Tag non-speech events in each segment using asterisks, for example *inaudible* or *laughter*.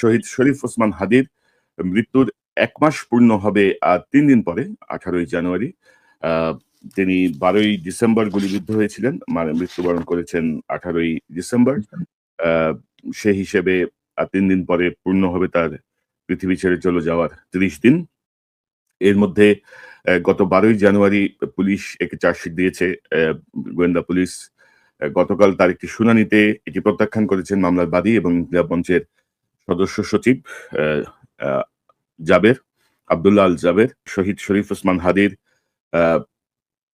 শহীদ শরীফ ওসমান হাদির মৃত্যুর এক মাস পূর্ণ হবে আর তিন দিন পরে, আঠারোই জানুয়ারি। তিনি বারোই ডিসেম্বর গুলিবিদ্ধ হয়েছিলেন মানে মৃত্যুবরণ করেছেন আঠারোই ডিসেম্বর। সে হিসেবে আর তিন দিন পরে পূর্ণ হবে তার পৃথিবী ছেড়ে চলে যাওয়ার তিরিশ দিন। এর মধ্যে গত বারোই জানুয়ারি পুলিশ একে চার্জশিট দিয়েছে গোয়েন্দা পুলিশ। গতকাল তার একটি শুনানিতে এটি প্রত্যাখ্যান করেছেন মামলার বাদী এবং মঞ্চের সদস্য সচিব জাবের, আব্দুল্লাহ আল জাবের, শহীদ শরীফ ওসমান হাদির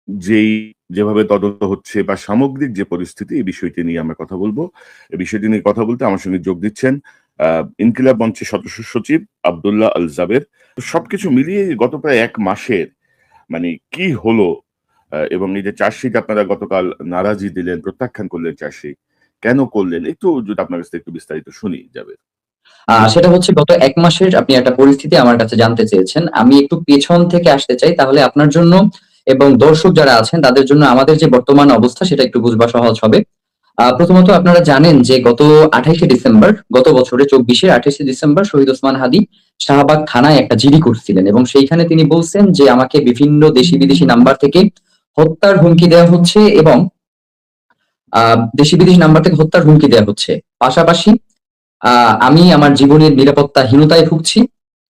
যেই যেভাবে তদন্ত হচ্ছে বা সামগ্রিক যে পরিস্থিতি, এই বিষয়টি নিয়ে আমরা কথা বলব। এই বিষয়টি নিয়ে কথা বলতে আমার সঙ্গে যোগ দিচ্ছেন ইনকিলাব মঞ্চের সদস্য সচিব আবদুল্লাহ আল জাবের। সবকিছু মিলিয়ে গত প্রায় এক মাসের মানে কি হলো এবং এই যে চার্জশিট আপনারা গতকাল নারাজি দিলেন, প্রত্যাখ্যান করলেন চার্জশিট, কেন করলেন? একটু যদি আপনার কাছ থেকে একটু বিস্তারিত শুনি যাবে সেটা হচ্ছে গত এক মাসের আপনি একটা পরিস্থিতি আমার কাছে জানতে চেয়েছেন। আমি একটু পেছন থেকে আসতে চাই তাহলে আপনার জন্য এবং দর্শক যারা আছেন তাদের জন্য আমাদের যে বর্তমান অবস্থা সেটা একটু বুঝবা সহজ হবে। প্রথমত আপনারা জানেন যে গত আঠাইশে ডিসেম্বর গত বছরে চব্বিশের আঠাইশে ডিসেম্বর শহীদ ওসমান হাদি শাহবাগ থানায় একটা জিডি করছিলেন এবং সেইখানে তিনি বলছেন যে আমাকে বিভিন্ন দেশি বিদেশি নাম্বার থেকে হত্যার হুমকি দেওয়া হচ্ছে এবং আহ দেশি বিদেশি নাম্বার থেকে হত্যার হুমকি দেওয়া হচ্ছে। পাশাপাশি আমি আমার জীবনের নিরাপত্তাহীনতায় ভুগছি।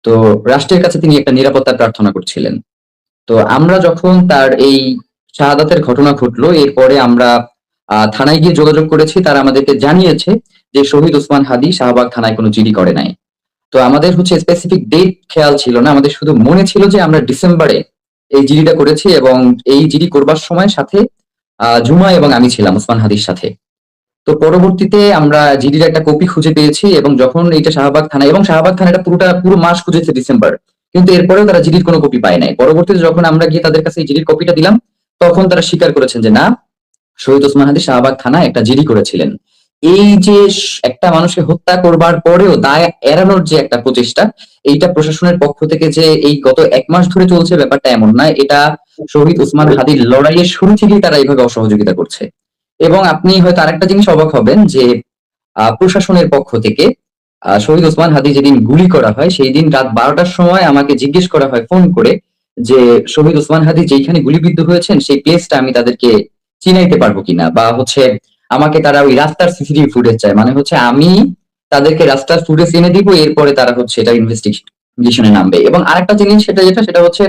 তো রাষ্ট্রের কাছে তিনি একটা নিরাপত্তা প্রার্থনা করছিলেন। তো আমরা যখন তার এই শাহাদাতের ঘটনা ঘটলো, এরপরে আমরা থানায় গিয়ে যোগাযোগ করেছি। তারা আমাদেরকে জানিয়েছে যে শহীদ ওসমান হাদি শাহবাগ থানায় কোনো জিডি করে নাই। তো আমাদের হচ্ছে স্পেসিফিক ডেট খেয়াল ছিল না। আমাদের শুধু মনে ছিল যে আমরা ডিসেম্বরে এই জিডিটা করেছি এবং এই জিডি করবার সময় সাথে জুমা এবং আমি ছিলাম ওসমান হাদির সাথে। তো পরবর্তীতে আমরা জিডির একটা কপি খুঁজে পেয়েছি এবং যখন এইটা শাহবাগ থানা, এবং শাহবাগ থানাটা পুরোটা, পুরো মাস খুঁজেছে ডিসেম্বর কিন্তু এরপরেও তারা জিডির কোনো কপি পায় নাই। পরবর্তীতে যখন আমরা গিয়ে তাদের কাছে জিডির কপিটা দিলাম, তখন তারা স্বীকার করেছেন যে, না, শহীদ ওসমান হাদি শাহবাগ থানা একটা জিডি করেছিলেন। এই যে একটা মানুষকে হত্যা করবার পরেও দায় এড়ানোর যে একটা প্রচেষ্টা, এইটা প্রশাসনের পক্ষ থেকে যে এই গত এক মাস ধরে চলছে ব্যাপারটা এমন নয়। এটা শহীদ ওসমান হাদির লড়াইয়ের শুরু থেকেই তারা এইভাবে অসহযোগিতা করছে। এবং আপনি হয়তো আরেকটা জিনিস অবাক হবেন যে প্রশাসনের পক্ষ থেকে শহীদ ওসমান হাদি যেদিন গুলি করা হয়, সেই দিন রাত বারোটার সময় আমাকে জিজ্ঞেস করা হয় ফোন করে যে, শহীদ ওসমান হাদি যেখানে গুলিবিদ্ধ হয়েছেন, সেই প্লেসটা আমি তাদেরকে চিনাইতে পারব কিনা? বা হচ্ছে, আমাকে তারা ওই রাস্তার সিসিটিভি ফুটেজ চায়। মানে হচ্ছে, আমি তাদেরকে রাস্তার ফুটেজ এনে দিব, এরপরে তারা হচ্ছে এটা ইনভেস্টিগেশনে নামবে। এবং আরেকটা জিনিস, সেটা যেটা, সেটা হচ্ছে,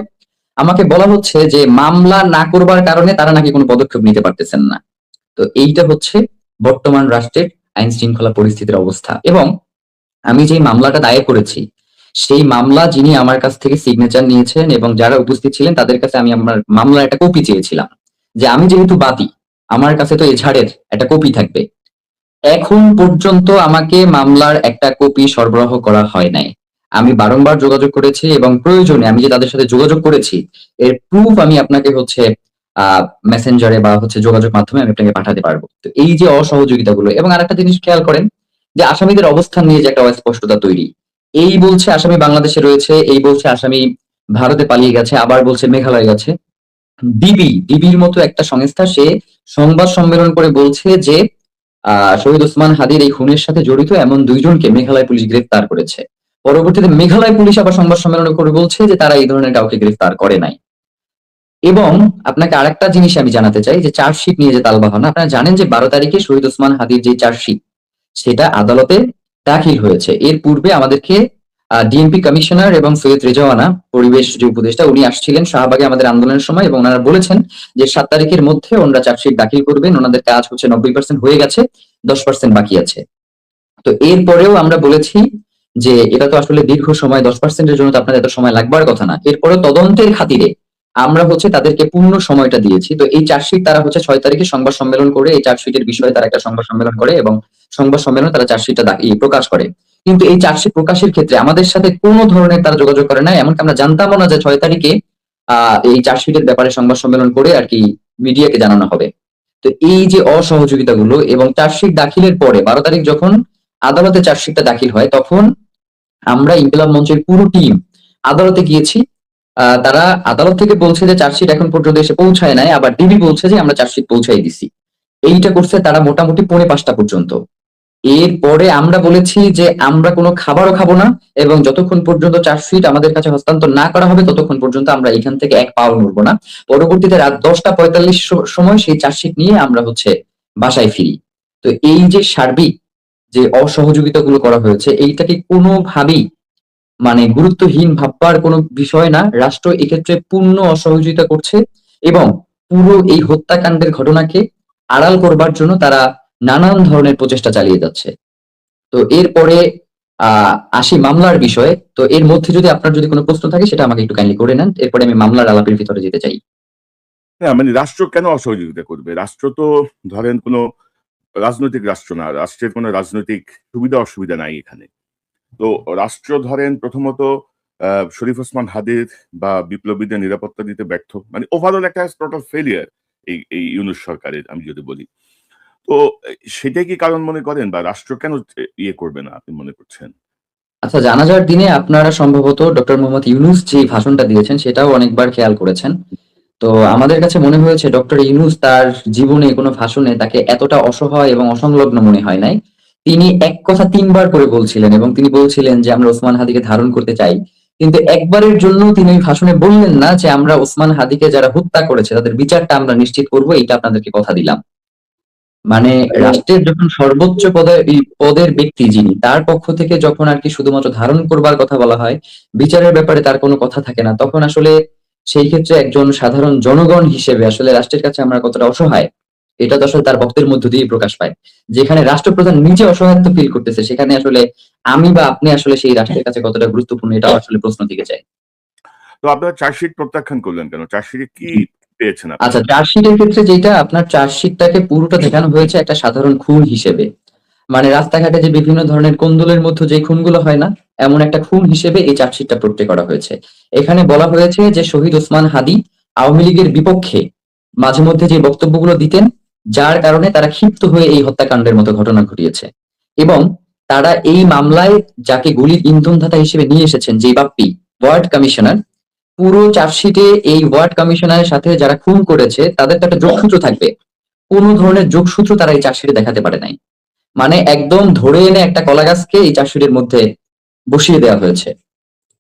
আমাকে বলা হচ্ছে যে, মামলা না করবার কারণে তারা নাকি কোনো পদক্ষেপ নিতে পারতেছেন না। তো এইটা হচ্ছে বর্তমান রাষ্ট্রের আইন শৃঙ্খলা পরিস্থিতির অবস্থা। এবং আমি যে মামলাটা দায়ের করেছি, সেই মামলা যিনি আমার কাছ থেকে সিগনেচার নিয়েছেন এবং যারা উপস্থিত ছিলেন, তাদের কাছে আমি আমার মামলার একটা কপি চেয়েছিলাম। যে আমি যেহেতু বাদী, আমার কাছে তো এঝাড়ের একটা কপি থাকবে। এখন পর্যন্ত আমাকে মামলার একটা কপি সরবরাহ করা হয় নাই। আমি বারংবার যোগাযোগ করেছি এবং প্রয়োজনে আমি যে তাদের সাথে যোগাযোগ করেছি, এর প্রুফ আমি আপনাকে হচ্ছে মেসেঞ্জারে বা হচ্ছে যোগাযোগ মাধ্যমে আমি আপনাকে পাঠাতে পারব। তো এই যে অসহযোগিতাগুলো এবং আরেকটা জিনিস খেয়াল করেন যে আসামিদের অবস্থান নিয়ে যে একটা অস্পষ্টতা তৈরি। এই বলছে আসামি বাংলাদেশে রয়েছে, এই বলছে আসামি ভারতে পালিয়ে গেছে, আবার বলছে মেঘালয় গেছে। ডিবি, ডিবির মতো একটা সংস্থা, সে সংবাদ সম্মেলন করে বলছে যে শহীদ ওসমান হাদির এই খুনের সাথে জড়িত এমন দুইজনকে মেঘালয় পুলিশ গ্রেফতার করেছে। পরবর্তীতে মেঘালয় পুলিশ আবার সংবাদ সম্মেলন করে বলছে যে তারা এই ধরনের কাউকে গ্রেফতার করে নাই। এবং আপনাকে আরেকটা জিনিস আমি জানাতে চাই, যে চার্জশিট নিয়ে যে তালবাহনা, আপনারা জানেন যে বারো তারিখে শহীদ ওসমান হাদির যে চার্জশিট, সেটা আদালতে দাখিল হয়েছে। এর পূর্বে আমাদেরকে ডিএমপি কমিশনার এবং সৈয়দ রেজাওয়ানা, পরিবেশ যে উপদেষ্টা, উনি আসছিলেন শাহবাগে আমাদের আন্দোলনের সময় এবং ওনারা বলেছেন যে সাত তারিখের মধ্যে ওনারা চার্জশিট দাখিল করবেন, ওনাদের কাজ হচ্ছে নব্বই পার্সেন্ট হয়ে গেছে, দশ পার্সেন্ট বাকি আছে। তো এরপরেও আমরা বলেছি যে এটা তো আসলে দীর্ঘ সময়, দশ পার্সেন্টের জন্য তো আপনাদের এত সময় লাগবার কথা না। এরপরে তদন্তের খাতিরে আমরা হচ্ছে তাদেরকে পূর্ণ সময়টা দিয়েছি। তো এই চার্জশিট তারা হচ্ছে ছয় তারিখে সংবাদ সম্মেলন করে, এই চার্জশিটের বিষয়ে তারা একটা সংবাদ সম্মেলন করে এবং সংবাদ সম্মেলনে তারা চার্জশিটটা প্রকাশ করে। কিন্তু এই চার্জশিট প্রকাশের ক্ষেত্রে আমাদের সাথে কোনো ধরনের তারা যোগাযোগ করে না, এমনকি আমরা জানতামও না যে ছয় তারিখে এই চার্জশিটের ব্যাপারে সংবাদ সম্মেলন করে আর কি মিডিয়াকে জানানো হবে। তো এই যে অসহযোগিতাগুলো এবং চার্জশিট দাখিলের পরে, বারো তারিখ যখন আদালতে চার্জশিটটা দাখিল হয়, তখন আমরা ইনকিলাব মঞ্চের পুরো টিম আদালতে গিয়েছি। তারা আদালত থেকে বলছে যে চার্জশিট এখন পর্যন্ত এসে পৌঁছায় নাই, আবার ডিবি বলছে যে আমরা চার্জশিট পৌঁছাই দিছি। এইটা করছে তারা মোটামুটি পৌনে পাঁচটা পর্যন্ত। এরপরে আমরা বলেছি যে আমরা কোনো খাবারও খাব না এবং যতক্ষণ পর্যন্ত চার্জশিট আমাদের কাছে হস্তান্তর না করা হবে, ততক্ষণ পর্যন্ত আমরা এখান থেকে এক পাও নড়বো না। পরবর্তীতে রাত দশটা পঁয়তাল্লিশ সময় সেই চার্জশিট নিয়ে আমরা হচ্ছে বাসায় ফিরি। তো এই যে সার্বিক যে অসহযোগিতা গুলো করা হয়েছে, এইটাকে কোনোভাবেই মানে গুরুত্বহীন ভাববার কোনো বিষয় না, রাষ্ট্র এক্ষেত্রে পূর্ণ অসহযোগিতা করছে এবং পুরো এই হত্যাকাণ্ডের ঘটনাকে আড়াল করবার জন্য তারা নানান ধরনের প্রচেষ্টা চালিয়ে যাচ্ছে। তো এরপরে আহ আসি মামলার বিষয়ে। তো এর মধ্যে যদি আপনার যদি কোনো প্রশ্ন থাকে, সেটা আমাকে একটু কাইন্ডলি করে নেন। এরপরে আমি মামলার আলাপের ভিতরে যেতে চাই। হ্যাঁ মানে রাষ্ট্র কেন অসহযোগিতা করবে? রাষ্ট্র তো ধরেন কোনো রাজনৈতিক রাষ্ট্র না, রাষ্ট্রের কোনো রাজনৈতিক সুবিধা অসুবিধা নাই এখানে। তো রাষ্ট্র ধরেন প্রথমত শরীফ ওসমান হাদির বা বিপ্লবীদের নিরাপত্তা দিতে ব্যর্থ। মানে ওভারঅল একটা টোটাল ফেলিয়ার এই এই ইউনুস সরকারের, আমি যদি বলি। তো সেটাই কি কারণ মনে করেন বা রাষ্ট্র কেন ইয়ে করবে না আপনি মনে করছেন? আচ্ছা জানাজার দিনে আপনারা সম্ভবত ডক্টর মোহাম্মদ ইউনুস যে ভাষণটা দিয়েছেন সেটাও অনেকবার খেয়াল করেছেন। তো আমাদের কাছে মনে হয়েছে ডক্টর ইউনুস তার জীবনে কোনো ভাষণে তাকে এতটা অসহায় এবং অসংলগ্ন মনে হয় নাই। তিনি এক কথা তিনবার করে বলছিলেন এবং তিনি বলছিলেন যে, আমরা ওসমান হাদিকে ধারণ করতে চাই। কিন্তু একবারের জন্য তিনি ওই ভাষণে বললেন না যে, আমরা ওসমান হাদিকে যারা হত্যা করেছে, তাদের বিচারটা আমরা নিশ্চিত করব। এটা আপনাদেরকে কথা দিলাম। মানে রাষ্ট্রের যখন সর্বোচ্চ পদে পদের ব্যক্তি যিনি, তার পক্ষ থেকে যখন আর কি শুধুমাত্র ধারণ করবার কথা বলা হয়, বিচারের ব্যাপারে তার কোনো কথা থাকে না, তখন আসলে সেই ক্ষেত্রে একজন সাধারণ জনগণ হিসেবে আসলে রাষ্ট্রের কাছে আমরা কতটা অসহায়। এটা তো আসলে তার বক্তের মধ্য দিয়ে প্রকাশ পায়। যেখানে রাষ্ট্রপ্রধান নিজে অসহায়ত্ব ফিল করতেছে সেখানে আসলে আমি বা আপনি আসলে সেই রাষ্ট্রের কাছে কতটা গুরুত্বপূর্ণ এটাও আসলে প্রশ্ন থেকে যায়। তো আপনারা চার্জশিট প্রত্যাখ্যান করলেন কেন? চার্জশিটে কি পেয়েছেন আচ্ছা চার্জশিটের ক্ষেত্রে যেটা আপনার চার্জশিটটাকে পুরোটা দেখানো হয়েছে একটা সাধারণ খুন হিসেবে। মানে রাস্তাঘাটে যে বিভিন্ন ধরনের কোন্দলের মধ্যে যে খুনগুলো হয় না এমন একটা খুন হিসেবে এই চার্জশিটটা প্রত্যেক করা হয়েছে। এখানে বলা হয়েছে যে শহীদ ওসমান হাদি আওয়ামী লীগের বিপক্ষে মাঝে মধ্যে যে বক্তব্যগুলো দিতেন যার কারণে তারা ক্ষিপ্ত হয়ে এই হত্যাকাণ্ডের মতো ঘটনা ঘটিয়েছে। এবং তারা এই মামলায় যাকে গুলির ইন্ধনদাতা হিসেবে নিয়ে এসেছেন যে বাপ্পি, ওয়ার্ড কমিশনার, পুরো চার্জশিটে এই ওয়ার্ড কমিশনারের সাথে যারা খুন করেছে, তাদের তো একটা যোগসূত্র থাকবে। কোন ধরনের যোগসূত্র তারা এই চার্জশিটে দেখাতে পারে নাই। মানে একদম ধরে এনে একটা কলা গাছকে এই চার্জশিটের মধ্যে বসিয়ে দেওয়া হয়েছে।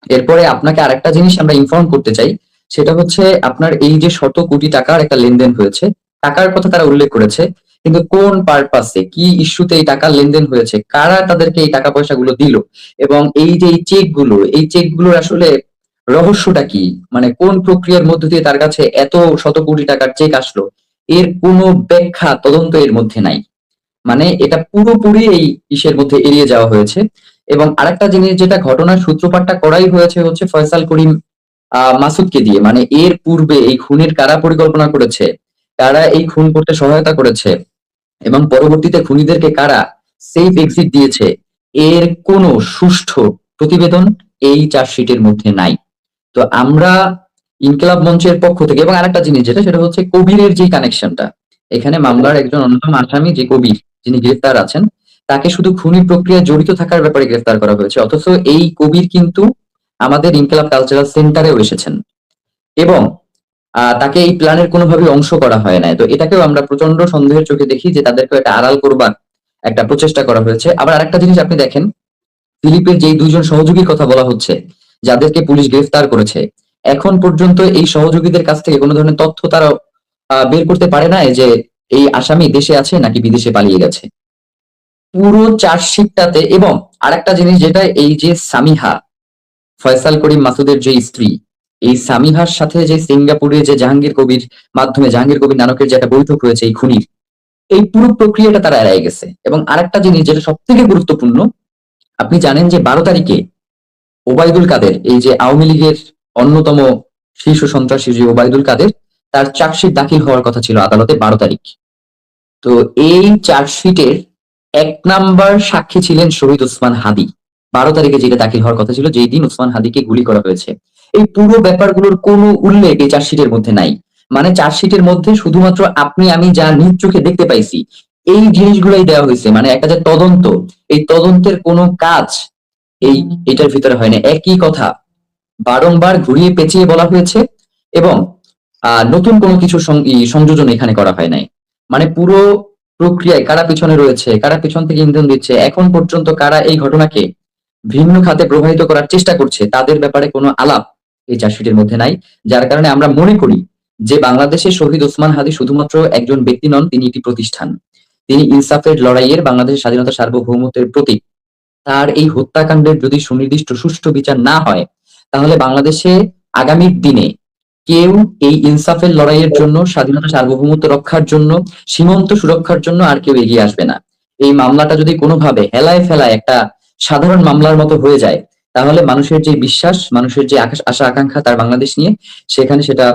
এরপরে আপনাকে আরেকটা জিনিস আমরা ইনফর্ম করতে চাই, সেটা হচ্ছে আপনার এই যে শত কোটি টাকার একটা লেনদেন হয়েছে টাকার কথা তারা উল্লেখ করেছে, কিন্তু কোন পারপাসে কি ইস্যুতে এই টাকার লেনদেন হয়েছে, কারা তাদেরকে এই টাকা পয়সাগুলো দিল, এবং এই যে এই চেকগুলো এই চেকগুলোর আসলে রহস্যটা কি? মানে কোন প্রক্রিয়ার মধ্য দিয়ে তার কাছে এত শত কোটি টাকার চেক আসলো? এর কোনো ব্যাখ্যা তদন্ত এর মধ্যে নাই। মানে এটা পুরোপুরি এই ইসের মধ্যে এড়িয়ে যাওয়া হয়েছে। এবং আরেকটা জিনিস, যেটা ঘটনার সূত্রপাতটা করাই হয়েছে হচ্ছে ফয়সাল করিম, আহ, মাসুদকে দিয়ে। মানে এর পূর্বে এই খুনের কারা পরিকল্পনা করেছে? কারা এই খুন করতে সহায়তা করেছে? এবং পরবর্তীতে খুনিদেরকে কারা সেফ এক্সিট দিয়েছে? এর কোনো সুষ্ঠু প্রতিবেদন এই চার্জশিটের মধ্যে নাই। তো আমরা ইনকিলাব মঞ্চের পক্ষ থেকে এবং আরেকটা জিনিস যেটা, সেটা হচ্ছে কবিরের যে কানেকশনটা। এখানে মামলার একজন অন্যতম আসামি, যে কবির, যিনি গ্রেফতার আছেন, তাকে শুধু খুনি প্রক্রিয়া জড়িত থাকার ব্যাপারে গ্রেফতার করা হয়েছে। অথচ এই কবির কিন্তু আমাদের ইনকিলাব কালচারাল সেন্টারেও এসেছেন। এবং তাকে এই প্ল্যানের কোনোভাবে অংশ করা হয় নাই। তো এটাকেও আমরা প্রচণ্ড সন্দেহের চোখে দেখি যে তাদেরকে একটা আড়াল করবার একটা প্রচেষ্টা করা হয়েছে। আবার আরেকটা জিনিস আপনি দেখেন, ফিলিপের যেই দুইজন সহযোগীর কথা বলা হচ্ছে, যাদেরকে পুলিশ গ্রেফতার করেছে, এখন পর্যন্ত এই সহযোগীদের কাছ থেকে কোনো ধরনের তথ্য তারা বের করতে পারে না যে এই আসামি দেশে আছে নাকি বিদেশে পালিয়ে গেছে। পুরো চার্জশিটটাতে এবং আরেকটা জিনিস যেটা এই যে সামিহা, ফয়সাল করিম মাসুদের যে স্ত্রী এই সামিহার সাথে যে সিঙ্গাপুরে যে জাহাঙ্গীর কবির মাধ্যমে, জাহাঙ্গীর কবির নানকের যে একটা বৈঠক হয়েছে এই খুনির, এই পুরো প্রক্রিয়াটা তারা এড়াই গেছে। এবং আরেকটা জিনিস যেটা সব থেকে গুরুত্বপূর্ণ, আপনি জানেন যে বারো তারিখে ওবায়দুল কাদের, এই যে আওয়ামী লীগের অন্যতম শীর্ষ সন্ত্রাসী যে ওবায়দুল কাদের, তার চার্জশিট দাখিল হওয়ার কথা ছিল আদালতে বারো তারিখ। তো এই চার্জশিটের এক নাম্বার সাক্ষী ছিলেন শহীদ ওসমান হাদি। বারো তারিখে যেটা দাখিল হওয়ার কথা ছিল, যেই দিন উসমান হাদিকে গুলি করা হয়েছে। এই পুরো ব্যাপারগুলোর কোনো উল্লেখ এই চার্জশিটের মধ্যে নাই। মানে চার্জশিটের মধ্যে শুধুমাত্র আপনি, আমি যা নিজ চোখে দেখতে পাইছি, এই জিনিসগুলাই দেওয়া হয়েছে। মানে একটা যে তদন্ত, এই তদন্তের কোনো কাজ এই এটার ভিতরে হয় না। একই কথা, বারংবার ঘুরিয়ে পেঁচিয়ে বলা হয়েছে এবং নতুন কোনো কিছু সংযোজন এখানে করা হয় নাই। মানে পুরো প্রক্রিয়ায় কারা পিছনে রয়েছে, কারা পিছন থেকে ইন্ধন দিচ্ছে, এখন পর্যন্ত কারা এই ঘটনাকে ভিন্ন খাতে প্রবাহিত করার চেষ্টা করছে, তাদের ব্যাপারে কোনো আলাপ এই চার্জশিটের মধ্যে নাই। যার কারণে আমরা মনে করি যে বাংলাদেশের শহীদ ওসমান হাদি শুধুমাত্র একজন ব্যক্তি নন, তিনি একটি প্রতিষ্ঠান। তিনি ইনসাফের লড়াইয়ের বাংলাদেশের স্বাধীনতা সার্বভৌমত্বের প্রতীক। তার এই হত্যাকাণ্ডের যদি সুনির্দিষ্ট সুষ্ঠু বিচার না হয়, তাহলে বাংলাদেশে আগামীর দিনে কেউ এই ইনসাফের লড়াইয়ের জন্য, স্বাধীনতা সার্বভৌমত্ব রক্ষার জন্য, সীমান্ত সুরক্ষার জন্য আর কেউ এগিয়ে আসবে না। এই মামলাটা যদি কোনোভাবে হেলায় ফেলায় একটা সাধারণ মামলার মতো হয়ে যায়, তাহলে মানুষের যে বিশ্বাস, মানুষের যে আশা, আকাঙ্ক্ষা তার বাংলাদেশ নিয়ে, সেখানে সেটা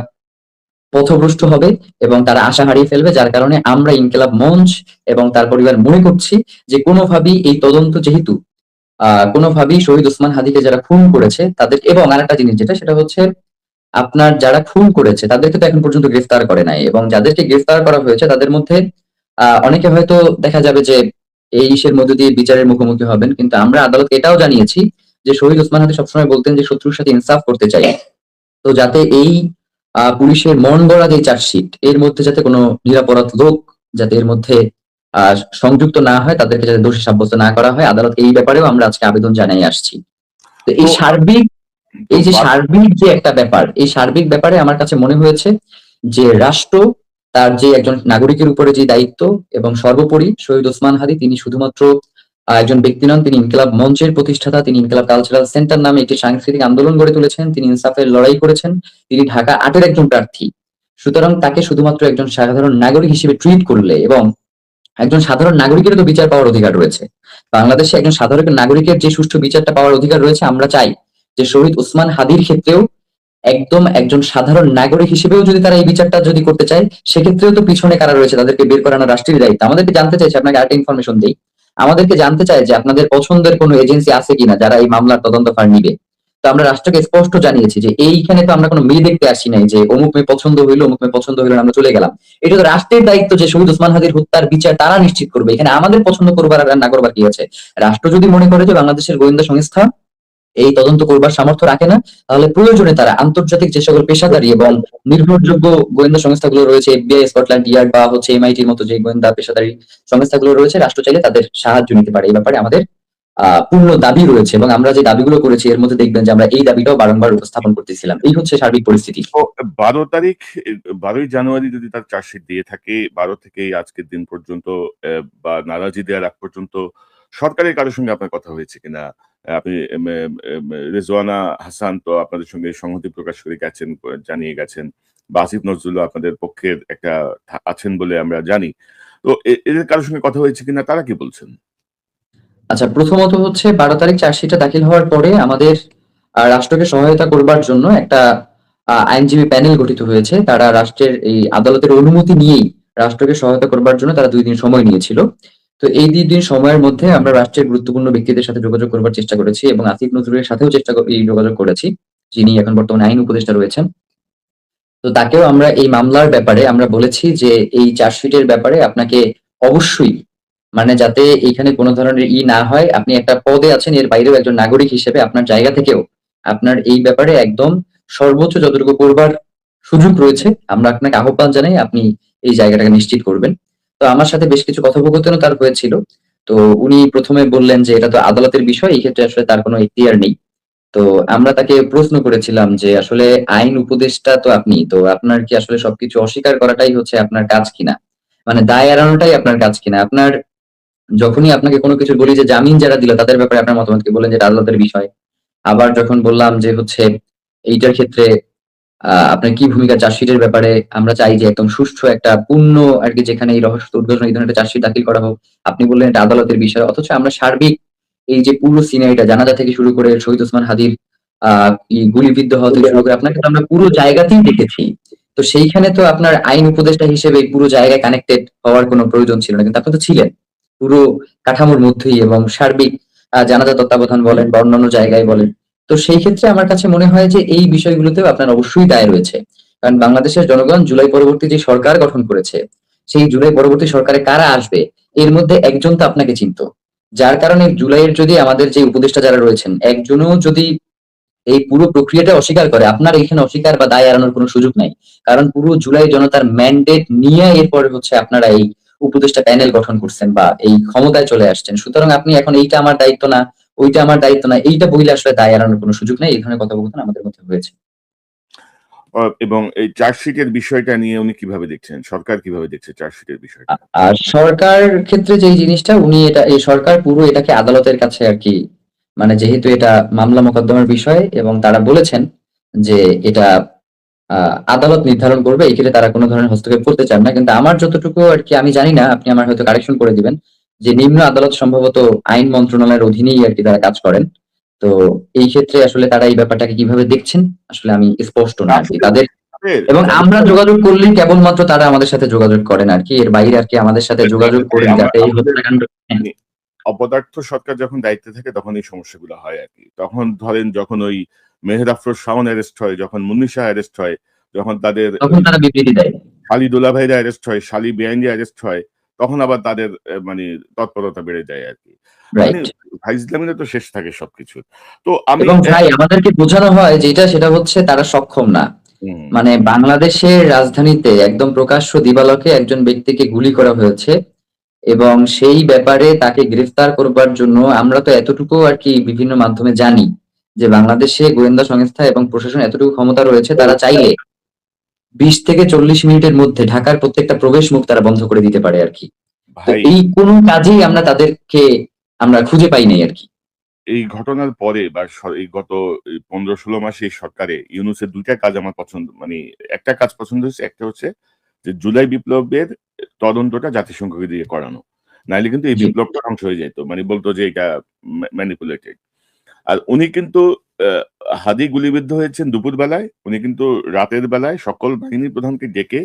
পথভ্রষ্ট হবে এবং তারা আশা হারিয়ে ফেলবে, যার কারণে আমরা ইনকেলাব মঞ্চ এবং তার পরিবার মনে করছি যে কোনোভাবেই এই তদন্ত যেহেতু, আহ, কোনোভাবেই শহীদ ওসমান হাদিকে যারা খুন করেছে তাদের, এবং আরেকটা জিনিস যেটা, সেটা হচ্ছে আপনার যারা খুন করেছে তাদেরকে তো এখন পর্যন্ত গ্রেফতার করে নাই এবং যাদেরকে গ্রেফতার করা হয়েছে তাদের মধ্যে অনেকে হয়তো দেখা যাবে যে এই ইসের মধ্যে দিয়ে বিচারের মুখোমুখি হবেন। কিন্তু আমরা আদালত এটাও জানিয়েছি যে শহীদ ওসমান হাদি সবসময় বলতেন যে শত্রুর সাথে ইনসাফ করতে চাই। তো যাতে এই পুলিশের মন গড়া যে চার্জশিট এর মধ্যে যাতে কোনো নিরাপরাধ লোক যাতে এর মধ্যে আহ, সংযুক্ত না হয় তাদেরকে যাতে দোষী সাব্যস্ত না করা হয় আদালত এই ব্যাপারেও আমরা আজকে আবেদন জানাই আসছি। তো এই সার্বিক এই যে সার্বিক যে একটা ব্যাপার এই সার্বিক ব্যাপারে আমার কাছে মনে হয়েছে যে রাষ্ট্র তার যে একজন নাগরিকের উপরে যে দায়িত্ব এবং সর্বোপরি শহীদ ওসমান হাদি, তিনি শুধুমাত্র একজন ব্যক্তি নন, তিনি ইনকিলাব মঞ্চের প্রতিষ্ঠাতা, তিনি ইনকিলাব কালচারাল সেন্টার নামে একটি সাংস্কৃতিক আন্দোলন গড়ে তুলেছেন, তিনি ইনসাফের লড়াই করেছেন, তিনি ঢাকা আটের একজন প্রার্থী। সুতরাং তাকে শুধুমাত্র একজন সাধারণ নাগরিক হিসেবে ট্রিট করলে এবং একজন সাধারণ নাগরিকেরও তো বিচার পাওয়ার অধিকার রয়েছে। বাংলাদেশে একজন সাধারণ নাগরিকের যে সুষ্ঠু বিচারটা পাওয়ার অধিকার রয়েছে, আমরা চাই যে শহীদ ওসমান হাদির ক্ষেত্রেও একদম একজন সাধারণ নাগরিক হিসেবেও যদি তারা এই বিচারটা যদি করতে চায়, সেক্ষেত্রেও তো পিছনে কারা রয়েছে? তাদেরকে বের করানো রাষ্ট্রের দায়িত্ব। আমাদেরকে জানতে চাইছে, আপনাকে আরেকটা ইনফরমেশন দেই। আমাদেরকে জানতে চায় যে আপনাদের পছন্দের কোনো এজেন্সি আছে কিনা যারা এই মামলার তদন্ত ফার নিবে। তো আমরা রাষ্ট্রকে স্পষ্ট জানিয়েছি যে এইখানে তো আমরা কোনো মেয়ে দেখতে আসি নাই যে অমুক মেয়ে পছন্দ হইল, অমুক মেয়ে পছন্দ হইল আমরা চলে গেলাম। এটা তো রাষ্ট্রের দায়িত্ব যে শহীদ ওসমান হাজির হত্যার বিচার তারা নিশ্চিত করবে। এখানে আমাদের পছন্দ করবার আর না করবার কি আছে? রাষ্ট্র যদি মনে করে যে বাংলাদেশের গোয়েন্দা সংস্থা এই তদন্ত করবার সামর্থ্য রাখে না, তাহলে প্রয়োজনে তারা আন্তর্জাতিক যে সকল পেশাদারী এবং নির্ভরযোগ্য গোয়েন্দা সংস্থাগুলো রয়েছে এফবিআই স্কটল্যান্ড ইয়ার্ড বা হচ্ছে এমআইটির মতো যে গোয়েন্দা পেশাদারী সংস্থাগুলো রয়েছে, রাষ্ট্র চাইলে তাদের সাহায্য নিতে পারে। এই ব্যাপারে আমাদের পূর্ণ দাবি রয়েছে এবং আমরা যে দাবিগুলো করেছি, এর মধ্যে দেখবেন যে আমরা এই দাবিটাও বারংবার উপস্থাপন করতেছিলাম। এই হচ্ছে সার্বিক পরিস্থিতি। বারো তারিখ, বারোই জানুয়ারি যদি তার চার্জশিট দিয়ে থাকে, বারো থেকে আজকের দিন পর্যন্ত বা নারাজি দেওয়ার আগ পর্যন্ত সরকারের কারোর সঙ্গে আপনার কথা হয়েছে কিনা? আপনি রেজওয়ানা হাসান তো আপনাদের সঙ্গে সংহতি প্রকাশ করে গেছেন, জানিয়ে গেছেন। বা আসিফ নজরুল আপনাদের পক্ষের একটা আছেন বলে আমরা জানি। তো এদের কারোর সঙ্গে কথা হয়েছে কিনা, তারা কি বলছেন? আচ্ছা প্রথমত হচ্ছে বারো তারিখ চার্জশিটটা দাখিল হওয়ার পরে আমাদের রাষ্ট্রকে সহায়তা করবার জন্য একটা আইনজীবী প্যানেল গঠিত হয়েছে। তারা রাষ্ট্রের এই আদালতের অনুমতি নিয়েই রাষ্ট্রকে সহায়তা করবার জন্য তারা দুই দিন সময় নিয়েছিল। তো এই দুই দিন সময়ের মধ্যে আমরা রাষ্ট্রের গুরুত্বপূর্ণ ব্যক্তিদের সাথে যোগাযোগ করবার চেষ্টা করেছি এবং আসিফ নজরুলের সাথেও চেষ্টা যোগাযোগ করেছি, যিনি এখন বর্তমানে আইন উপদেষ্টা রয়েছেন। তো তাকেও আমরা এই মামলার ব্যাপারে আমরা বলেছি যে এই চার্জশিটের ব্যাপারে আপনাকে অবশ্যই মানে যাতে এখানে কোনো ধরনের ই না হয়, আপনি একটা পদে আছেন, এর বাইরেও একজন নাগরিক হিসেবে আপনার জায়গা থেকেও আপনার এই ব্যাপারে একদম সর্বোচ্চ যতটুকু করবার সুযোগ রয়েছে, আমরা আপনাকে আহ্বান জানাই আপনি এই জায়গাটাকে নিশ্চিত করবেন। তো আমার সাথে বেশ কিছু কথোপকথনও তার হয়েছিল। তো উনি প্রথমে বললেন যে এটা তো আদালতের বিষয়, এই ক্ষেত্রে আসলে তার কোনো ইখতিয়ার নেই। তো আমরা তাকে প্রশ্ন করেছিলাম যে আসলে আইন উপদেষ্টা তো আপনি, তো আপনার কি আসলে সবকিছু অস্বীকার করাটাই হচ্ছে আপনার কাজ কিনা? মানে দায় এড়ানোটাই আপনার কাজ কিনা? আপনার যখনই আপনাকে কোনো কিছু বলি যে জামিন যারা দিল, তাদের ব্যাপারে আপনার মতামতকে বলেন যে আদালতের বিষয়। আবার যখন বললাম যে হচ্ছে এইটার ক্ষেত্রে আপনার কি ভূমিকা চার্জশিটের ব্যাপারে? আমরা চাই যে একদম সুষ্ঠু একটা পূর্ণ আর কি যেখানে এই রহস্য উদ্ঘাটন এই ধরনের একটা চার্জশিট দাখিল করা হোক। আপনি বললেন এটা আদালতের বিষয়, অথচ আমরা সার্বিক এই যে পুরো সিনারিটা, জানাজা থেকে শুরু করে শহীদ ওসমান হাদির গুলিবিদ্ধ হওয়া থেকে শুরু করে আপনাকে আমরা পুরো জায়গাতেই দেখেছি। তো সেইখানে তো আপনার আইন উপদেষ্টা হিসেবে পুরো জায়গায় কানেক্টেড হওয়ার কোনো প্রয়োজন ছিল না। কিন্তু আপনি তো ছিলেন। পুরো কাঠামোর মধ্যেই এবং সার্বিক জানাজা তত্ত্বাবধান বলেন বা অন্যান্য জায়গায় বলেন। তো সেই ক্ষেত্রে আমার কাছে মনে হয় যে এই বিষয়গুলোতেও আপনার অবশ্যই দায় রয়েছে। কারণ বাংলাদেশের জনগণ জুলাই পরবর্তী যে সরকার গঠন করেছে, সেই জুলাই পরবর্তী সরকারে কারা আসবে, এর মধ্যে একজন তো আপনাকে চিনত। যার কারণে জুলাইয়ের যদি আমাদের যে উপদেষ্টা যারা রয়েছেন, একজনও যদি এই পুরো প্রক্রিয়াটা অস্বীকার করে, আপনার এখানে অস্বীকার বা দায় এড়ানোর কোনো সুযোগ নাই। কারণ পুরো জুলাই জনতার ম্যান্ডেট নিয়ে এরপরে হচ্ছে আপনারা এই উপদেষ্টা প্যানেল গঠন করছেন বা এই ক্ষমতায় চলে আসছেন। সুতরাং আপনি এখন এইটা আমার দায়িত্ব না ওইটা আমার দায়িত্ব না এইটা বইলে আসলে দায় এড়ানোর কোনো সুযোগ নেই। এই ধরনের কথোপকথন আমাদের মধ্যে হয়েছে এবং এই চার্জশিটের বিষয়টা নিয়ে উনি কীভাবে দেখছেন? সরকার কীভাবে দেখছে চার্জশিটের বিষয়টা? আর সরকার ক্ষেত্রে যে জিনিসটা উনি এটা এই সরকার পুরো এটাকে আদালতের কাছে আর কি মানে যেহেতু এটা মামলা মোকদ্দমার বিষয় এবং তারা বলেছেন যে এটা আদালত নির্ধারণ করবে এই ক্ষেত্রে তারা কোনো ধরনের হস্তক্ষেপ করতে চান না। কিন্তু আমার যতটুকু আর কি আমি জানি না আপনি আমার হয়তো কারেকশন করে দিবেন। যে নিম্ন আদালত সম্ভবত আইন মন্ত্রণালয়ের অধীনেই আর কি তারা কাজ করেন। তো এই ক্ষেত্রে আসলে তারা এই ব্যাপারটাকে কীভাবে দেখছেন? আসলে আমি স্পষ্ট না আর কি তাদের। এবং আমরা যোগাযোগ করলেই কেবলমাত্র তারা আমাদের সাথে যোগাযোগ করেন আর কি। এর বাইরে আর কি আমাদের সাথে যোগাযোগ করে আমরা- যাতে এই হত্যাকাণ্ড অপদার্থ সরকার যখন দায়িত্বে থাকে তখন এই সমস্যাগুলো হয় আর কি। তখন ধরেন যখন ওই মেহের আফরোজ শাওন অ্যারেস্ট হয় যখন মুন্নিশা অ্যারেস্ট হয় যখন তাদের তখন তারা বিবৃতি দেয়। শালি দুলাভাইরা অ্যারেস্ট হয় শালি বেআইনি অ্যারেস্ট হয় তখন আবার তাদের মানে তৎপরতা বেড়ে যায় আর কি। মানে ফাইজলামিনে তো শেষ থাকে সবকিছু তো আমি ভাই আমাদেরকে বোঝানো হয় যেটা সেটা হচ্ছে তারা সক্ষম না। মানে বাংলাদেশের রাজধানীতে একদম প্রকাশ্য দিবালকে একজন ব্যক্তিকে গুলি করা হয়েছে এবং সেই ব্যাপারে তাকে গ্রেফতার করবার জন্য আমরা তো এতটুকু আর কি বিভিন্ন মাধ্যমে জানি যে বাংলাদেশে গোয়েন্দা সংস্থা এবং প্রশাসন এতটুকু ক্ষমতা রয়েছে তারা চাইলে বিশ থেকে চল্লিশ মিনিটের মধ্যে ঢাকার প্রত্যেকটা প্রবেশ মুখ তারা বন্ধ করে দিতে পারে আর কি। এই কোন কাজেই আমরা তাদেরকে আমরা খুঁজে পাই নাই আর কি। এই ঘটনার পরে বা এই গত পনেরো ষোলো মাসে এই সরকারে ইউনুসের দুইটা কাজ আমার পছন্দ মানে একটা কাজ পছন্দ হচ্ছে একটা হচ্ছে যে জুলাই বিপ্লবের তদন্তটা জাতিসংঘকে দিয়ে করানো। নাইলে কিন্তু এই বিপ্লবটা ধ্বংস হয়ে যেত মানে বলতো যে এটা ম্যানিপুলেটেড আর উনি কিন্তু হাদি গুলিবিদ্ধ হয়েছেন দুপুর বেলায়। উনি কিন্তু রাতের বেলায় সকল বাহিনী প্রধানকে ডেকে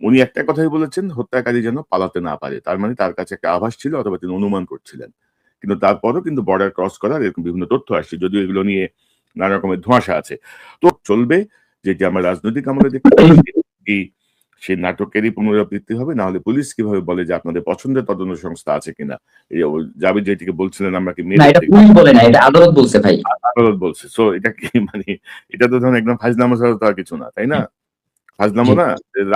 উনি একটা কথাই বলেছেন, হত্যাকারী যেন পালাতে না পারে। তার মানে তার কাছে একটা আভাস ছিল অথবা তিনি অনুমান করছিলেন। কিন্তু তারপরও কিন্তু বর্ডার ক্রস করার এরকম বিভিন্ন তথ্য আসছে, যদিও এগুলো নিয়ে নানা রকমের ধোঁয়াশা আছে। তো চলবে যেটি আমরা রাজনৈতিক আমলে দেখতে সেই নাটকেরই পুনরাবৃত্তি হবে না হলে পুলিশ কীভাবে বলে যে আপনাদের পছন্দের তদন্ত সংস্থা আছে কিনা? জাবির যেটিকে বলছিলেন আমরা কি পুলিশ বলে না এটা আদালত বলছে ভাই। আদালত বলছে। সো এটা কি *laughs* মানে এটা তো ধরুন একদম ফাজলামো ছাড়া তো আর কিছু না তাই না? ফাজলামো জি। না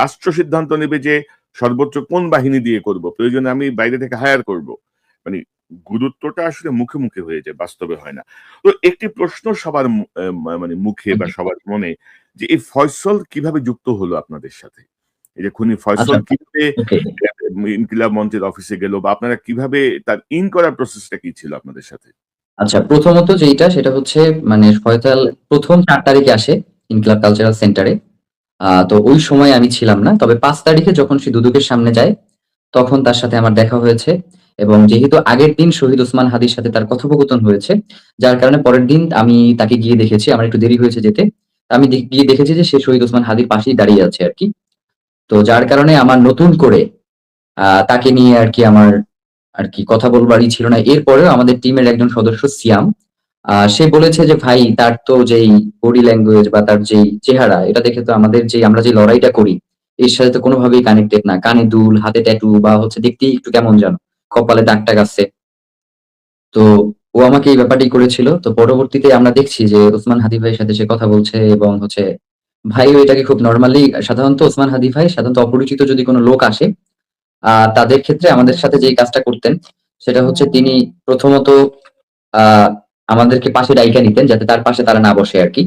রাষ্ট্র সিদ্ধান্ত নেবে যে সর্বোচ্চ কোন বাহিনী দিয়ে করব প্রয়োজনে আমি বাইরে থেকে হায়ার করব। মানে গুরুত্বটা আসলে মুখে মুখে হয়ে যায় বাস্তবে হয় না। তো একটি প্রশ্ন সবার মানে মুখে বা সবার মনে যে এই ফয়সল কীভাবে যুক্ত হলো আপনাদের সাথে? এই যে খুনি ফয়সল আচ্ছা। কীভাবে ইনকিলাব মঞ্চের অফিসে গেল বা আপনারা কীভাবে তার ইন করার প্রসেসটা কি ছিল আপনাদের সাথে? আচ্ছা প্রথমত যেইটা সেটা হচ্ছে মানে ফয়সাল প্রথম চার তারিখে আসে ইনকিলাব কালচারাল সেন্টারে তো ওই সময় আমি ছিলাম না। তবে পাঁচ তারিখে যখন সে দুদুকের সামনে যায় তখন তার সাথে আমার দেখা হয়েছে এবং যেহেতু আগের দিন শহীদ ওসমান হাদির সাথে তার কথোপকথন হয়েছে যার কারণে পরের দিন আমি তাকে গিয়ে দেখেছি। আমার একটু দেরি হয়েছে যেতে। আমি গিয়ে দেখেছি যে সে শহীদ ওসমান হাদির পাশেই দাঁড়িয়ে আছে আর কি। তো যার কারণে আমার নতুন করে তাকে নিয়ে আর কি আমার আর কি কথা বলবারই ছিল না। এরপরেও আমাদের টিমের একজন সদস্য সিয়াম সে বলেছে যে, ভাই, তার তো যেই বডি ল্যাঙ্গুয়েজ বা তার যেই চেহারা, এটা দেখে তো আমাদের যে আমরা যে লড়াইটা করি, এর সাথে তো কোনোভাবেই কানেক্টেড না। কানে দুল, হাতে ট্যাটু বা হচ্ছে দেখতেই একটু কেমন যেন, কপালে দাগ টাগ আছে। তো ও আমাকে এই ব্যাপারটি করেছিল। তো পরবর্তীতে আমরা দেখছি যে, ওসমান হাদি ভাইয়ের সাথে সে কথা বলছে এবং হচ্ছে ভাইও ওইটাকে খুব নর্মালি সাধারণত ওসমান হাদি ভাই, সাধারণত অপরিচিত যদি কোনো লোক আসে, আহ, তাদের ক্ষেত্রে আমাদের সাথে যে কাজটা করতেন, সেটা হচ্ছে তিনি প্রথমত আমাদেরকে পাশে ডাইকা নিতেন, যাতে তার পাশে তারা না বসে আর কি।